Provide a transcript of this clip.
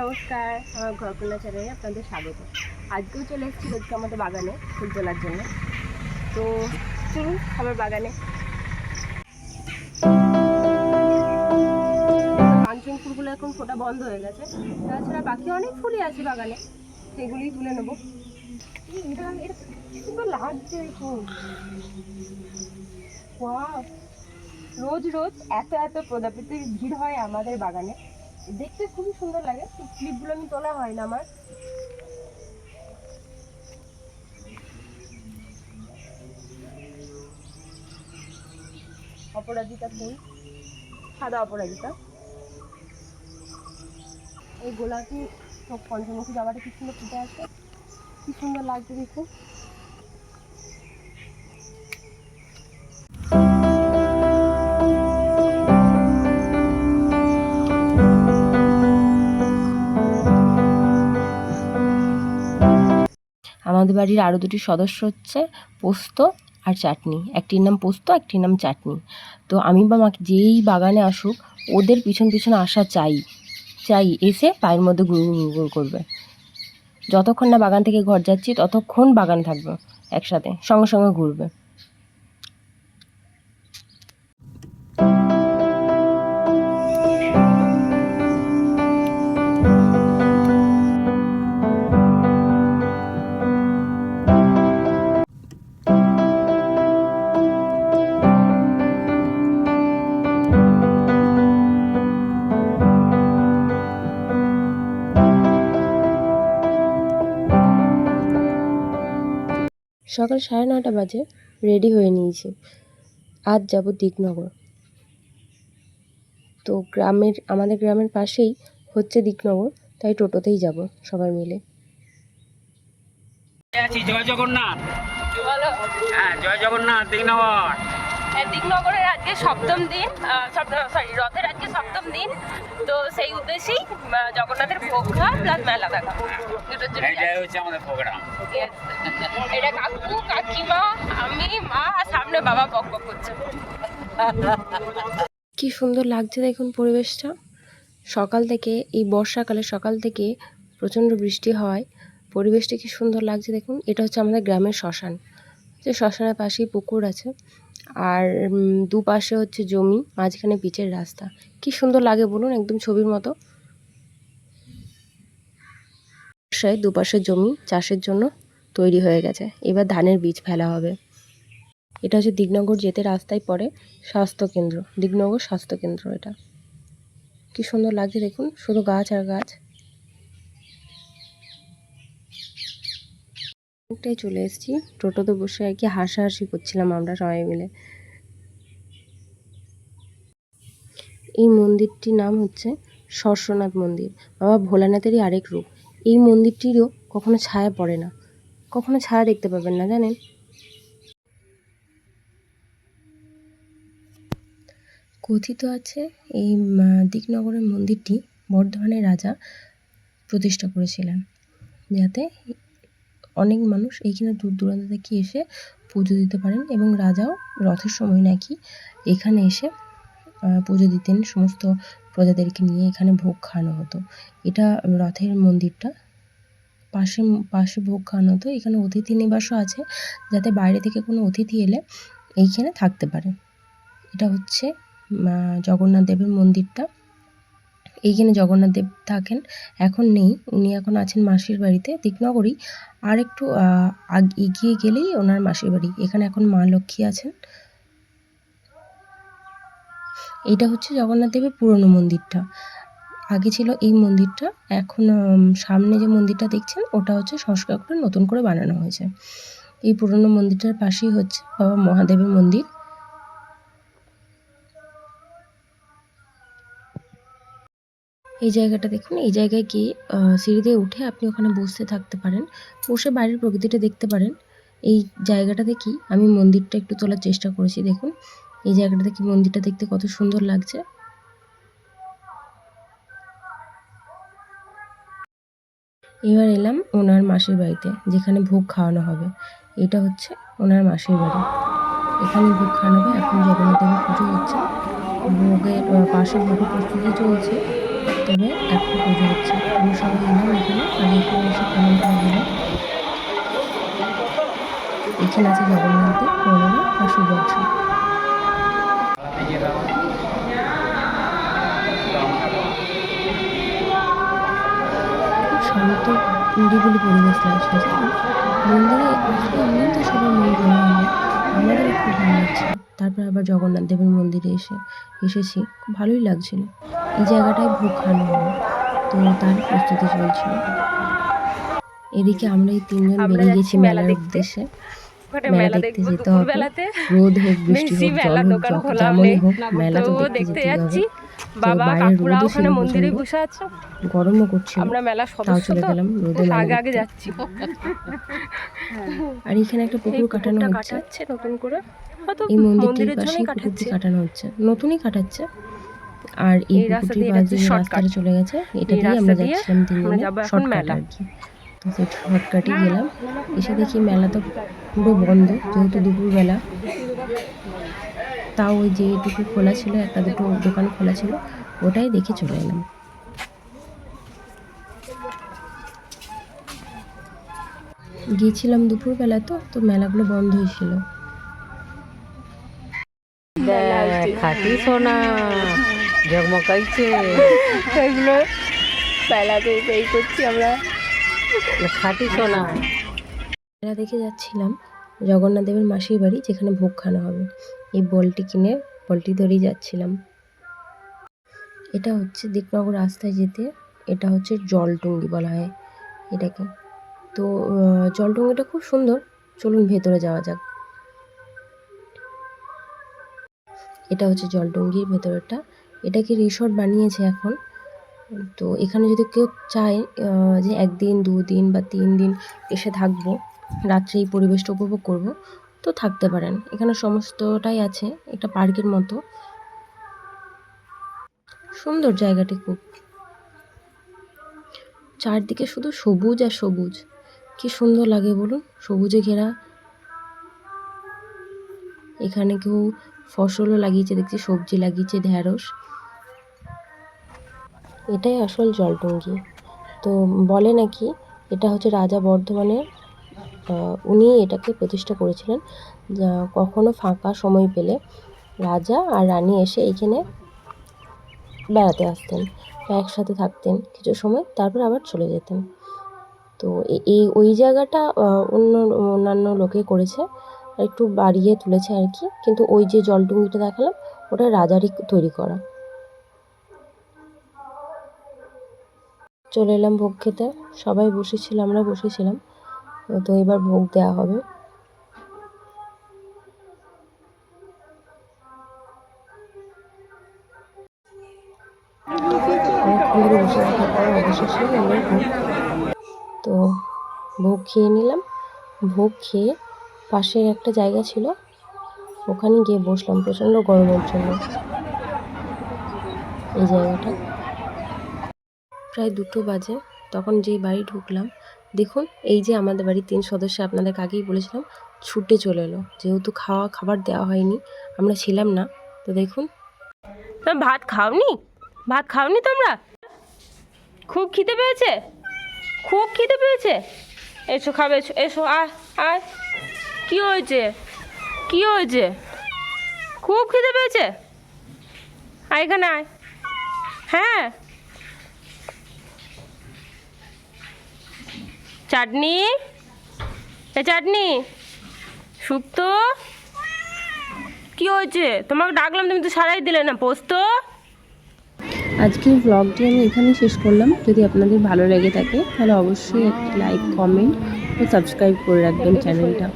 নমস্কার, আমার ঘরকন্যা চ্যানেলে আপনাদের স্বাগত। আজকেও চলে এসেছি রোজকে আমাদের বাগানে ফুল তোলার জন্য। তো চলুন আমার বাগানে। কাঞ্চন ফুলগুলো এখন ফোটা বন্ধ হয়ে গেছে। তাছাড়া বাকি অনেক ফুলই আছে বাগানে। সেগুলোই তুলে নেব। লাগছে! রোজ রোজ এত এত প্রজাপতির ভিড় হয় আমাদের বাগানে। দেখতে খুবই সুন্দর লাগে ক্লিপগুলো আমি তোলা হয় না আমার। অপরাজিতা ফুল, সাদা অপরাজিতা। এই গোলাপি পঞ্চমুখী জবাটা কি সুন্দর ফুটে আছে? কি সুন্দর লাগছে দেখুন। বাড়ির আরও দুটি সদস্য হচ্ছে পোস্ত আর চাটনি। একটির নাম পোস্ত, একটির নাম চাটনি। তো আমি বা মাকে যেই বাগানে আসুক, ওদের পিছন পিছন আসা চাই। চাই এসে পায়ের মধ্যে গুড় গুড় করবে। যতক্ষণ না বাগান থেকে ঘর যাচ্ছি, ততক্ষণ বাগান থাকবে একসাথে, সঙ্গে সঙ্গে ঘুরবে। সকাল সাড়ে নটা বাজে রেডি হয়ে নিয়েছি। আজ যাব দিকনগর। তো গ্রামের, আমাদের গ্রামের পাশেই হচ্ছে দিকনগর, তাই টোটোতেই যাব সবাই মিলে। জয় জগন্নাথ। হ্যাঁ জয় জগন্নাথ, দিকনগর। দিকনগরের আজকে সপ্তম দিন সরি রথের আজকে সপ্তম দিন। তো সেই উদ্দেশ্যেই জগন্নাথের ভোগ খাওয়া প্লাস মেলা দেখা। দুটোর জন্য. এটা কাকু কাকিমা আমি মা আর সামনে বাবা বক বক করছে। কি সুন্দর লাগছে দেখুন পরিবেশটা। সকাল থেকে এই বর্ষাকালে সকাল থেকে প্রচণ্ড বৃষ্টি হয়। পরিবেশটা কি সুন্দর লাগছে দেখুন। এটা হচ্ছে আমাদের গ্রামের শ্মশান। যে শ্মশানের পাশেই পুকুর আছে। আর দুপাশে হচ্ছে জমি, মাঝখানে পিচের রাস্তা। কি সুন্দর লাগে বলুন, একদম ছবির মতো। বর্ষায় দুপাশে জমি চাষের জন্য তৈরি হয়ে গেছে। এবার ধানের বীজ ফেলা হবে। এটা হচ্ছে দিগনগর যেতে রাস্তায় পড়ে স্বাস্থ্যকেন্দ্র। দিগনগর স্বাস্থ্যকেন্দ্র এটা। কি সুন্দর লাগছে দেখুন, শুধু গাছ আর গাছ। অনেকটাই চলে এসেছি। টোটোতে বসে আর কি হাসাহাসি করছিলাম আমরা সবাই মিলে। এই মন্দিরটির নাম হচ্ছে সর্ষনাথ মন্দির। বাবা ভোলানাথেরই আরেক রূপ। এই মন্দিরটিরও কখনো ছায়া পড়ে না। কখনো ছায়া দেখতে পাবেন না, জানেন? কথিত আছে, এই দিকনগরের মন্দিরটি বর্ধমানের রাজা প্রতিষ্ঠা করেছিলেন। যাতে অনেক মানুষ এইখানে দূর দূরান্ত থেকে এসে পুজো দিতে পারেন এবং রাজাও রথের সময় নাকি এখানে এসে পুজো দিতেন সমস্ত প্রজাদেরকে নিয়ে এখানে ভোগ খাওয়ানো হতো। এটা রথের মন্দিরটা। পাশে পাশে ভোগ খাওয়ানো হতো। এখানে অতিথি নিবাসও আছে যাতে বাইরে থেকে কোনো অতিথি এলে এইখানে থাকতে পারে। এটা হচ্ছে জগন্নাথ দেবের মন্দিরটা। এইখানে জগন্নাথ দেব থাকেন, এখন নেই। উনি এখন আছেন মাসির বাড়িতে। দিকনগরই আর একটু এগিয়ে গেলেই ওনার মাসির বাড়ি। এখানে এখন মা লক্ষ্মী আছেন। এটা হচ্ছে জগন্নাথ দেবের পুরনো মন্দিরটা। আগে ছিল এই মন্দিরটা, এখন সামনে যে মন্দিরটা দেখছেন, ওটা হচ্ছে সংস্কার করে নতুন করে বানানো হয়েছে। এই পুরনো মন্দিরটার পাশেই হচ্ছে বাবা মহাদেবের মন্দির। এই জায়গাটা দেখুন, এই জায়গায় গিয়ে দিয়ে উঠে আপনি ওখানে বসতে থাকতে পারেন। বসে বাইরের প্রকৃতিটা দেখতে পারেন। এই জায়গাটা দেখি, আমি মন্দিরটা একটু তোলার চেষ্টা করেছি, দেখুন। এই জায়গাটা দেখি, মন্দিরটা দেখতে কত সুন্দর লাগছে। এবার এলাম ওনার মাসির বাড়িতে, যেখানে ভোগ খাওয়ানো হবে। এটা হচ্ছে ওনার মাসির বাড়ি। এখানে ভোগ খাওয়ানো হবে, এখন জগন্নাথ দেবের পুজো হচ্ছে। ভোগের পাশে ভোগের প্রস্তুতি চলছে। তবে এখন পুজো হচ্ছে আমরা সবাই এলাম এখানে আর এখানে এসে কেমন করে দিলাম এখানে আছে জগন্নাথের বড়রা আর নিরিবিলি পরিবেশ? মন্দিরে আসলে এমনি তো সবার মন ভালো হয় আমাদেরও একটু ভালো লাগছে তারপর আবার জগন্নাথ দেবের মন্দিরে এসে এসেছি। খুব ভালোই লাগছিল। এই জায়গাটায় ভোগ খাওয়ানো হবে তো তার প্রস্তুতি চলছিল। এদিকে আমরা এই তিনজন বেরিয়ে গেছি মেলার উদ্দেশ্যে। ওখানে মেলা দেখতে যেতে হবে। রোদ হোক বৃষ্টি হোক মেলা দোকান খোলা তো দেখতে যাচ্ছি। বাবা কাকুরা ওখানে মন্দিরে বসে আছে? গরমও করছিল আমরা মেলা সদস্য চলে গেলাম রোদে আগে আগে যাচ্ছি। আর এখানে একটা পুকুর কাটানো হচ্ছে। কাটাচ্ছে নতুন করে। এই মন্দিরটির পুকুরটি কাটাচ্ছে। কাটানো হচ্ছে। নতুনই কাটাচ্ছে। আর এই এই রাস্তা দিয়ে পাশ যাচ্ছে দিয়ে রাস্তাটা চলে গেছে। এটা দিয়ে আমরা যাচ্ছিলাম তিনজনে শর্টকাট আর কি। শর্টকাটই গেলাম এসে দেখি মেলা তো পুরো বন্ধ যেহেতু দুপুরবেলা। তাও ওই যেটুকু খোলা ছিল একটা দুটো দোকান খোলা ছিল ওটাই দেখে চলে এলাম। গিয়েছিলাম দুপুরবেলা তো তো মেলাগুলো বন্ধই ছিল খাটি সোনা ঝকমকাইছে এগুলো মেলাতে এই করছি আমরা। খাটি সোনা দেখে যাচ্ছিলাম জগন্নাথ দেবের মাসির বাড়ি, যেখানে ভোগ খাওয়ানো হবে। এই বলটি কিনে, বলটি ধরেই যাচ্ছিলাম। এটা হচ্ছে দিকনগর রাস্তায় যেতে, এটা হচ্ছে জলটুঙ্গি বলা হয় এটাকে। তো জলটুঙ্গিটা খুব সুন্দর। চলুন ভেতরে যাওয়া যাক। এটা হচ্ছে জলটুঙ্গির ভেতরেরটা। এটাকে রিসর্ট বানিয়েছে এখন তো এখানে যদি কেউ চায় যে একদিন, দুদিন বা তিন দিন এসে থাকব রাত্রে এই পরিবেশটা উপভোগ করব, তো থাকতে পারেন। এখানে সমস্তটাই আছে, একটা পার্কের মতো। সুন্দর জায়গাটি খুব। চারদিকে শুধু সবুজ আর সবুজ। কি সুন্দর লাগে বলুন, সবুজে ঘেরা। এখানে কেউ ফসলও লাগিয়েছে, দেখছি সবজি লাগিয়েছে ঢ্যাঁড়স এটাই আসল জলটুঙ্গি। তো বলে নাকি এটা হচ্ছে রাজা বর্ধমানের উনি এটাকে প্রতিষ্ঠা করেছিলেন কখনো ফাঁকা সময় পেলে রাজা আর রানী এসে এখানে বেড়াতে আসতেন, একসাথে থাকতেন কিছু সময়, তারপর আবার চলে যেতেন। তো এই, ওই জায়গাটা অন্য, অন্যান্য লোকে করেছে, একটু বাড়িয়ে তুলেছে আর কি, কিন্তু ওই যে জলটুঙ্গিটা দেখালাম, ওটা রাজারই তৈরি করা। চলে এলাম ভোগ খেতে। সবাই বসেছিল, আমরা বসেছিলাম। তো এবার ভোগ দেওয়া হবে। ভোগ তো ভোগ খেয়ে নিলাম। ভোগ খেয়ে পাশের একটা জায়গা ছিল, ওখানে গিয়ে বসলাম প্রচণ্ড গরমের জন্য। এই জায়গাটা। প্রায় দুটো বাজে, তখন যেই বাড়ি ঢুকলাম, দেখুন, এই যে আমাদের বাড়ির তিন সদস্য আপনাদেরকে আগেই বলেছিলাম, ছুটে চলে এলো। যেহেতু খাওয়া, খাবার দেওয়া হয়নি, আমরা ছিলাম না, তো দেখুন। ভাত খাওনি? ভাত খাওনি তোমরা? খুব খিদে পেয়েছে? খুব খিদে পেয়েছে? এসো খাবে, এসো এসো, আয় আয়। কী হয়েছে? কী হয়েছে? খুব খিদে পেয়েছে? আয় এখানে আয়। হ্যাঁ? চাটনি? এ চাটনি? শুক্তো কি হয়েছে? তোমাকে ডাকলাম, তুমি তো সারাই দিলে না, পোস্ত? আজকের ব্লগটি আমি এখানেই শেষ করলাম। যদি আপনাদের ভালো লেগে থাকে, তাহলে অবশ্যই একটি লাইক কমেন্ট ও সাবস্ক্রাইব করে রাখবেন চ্যানেলটা।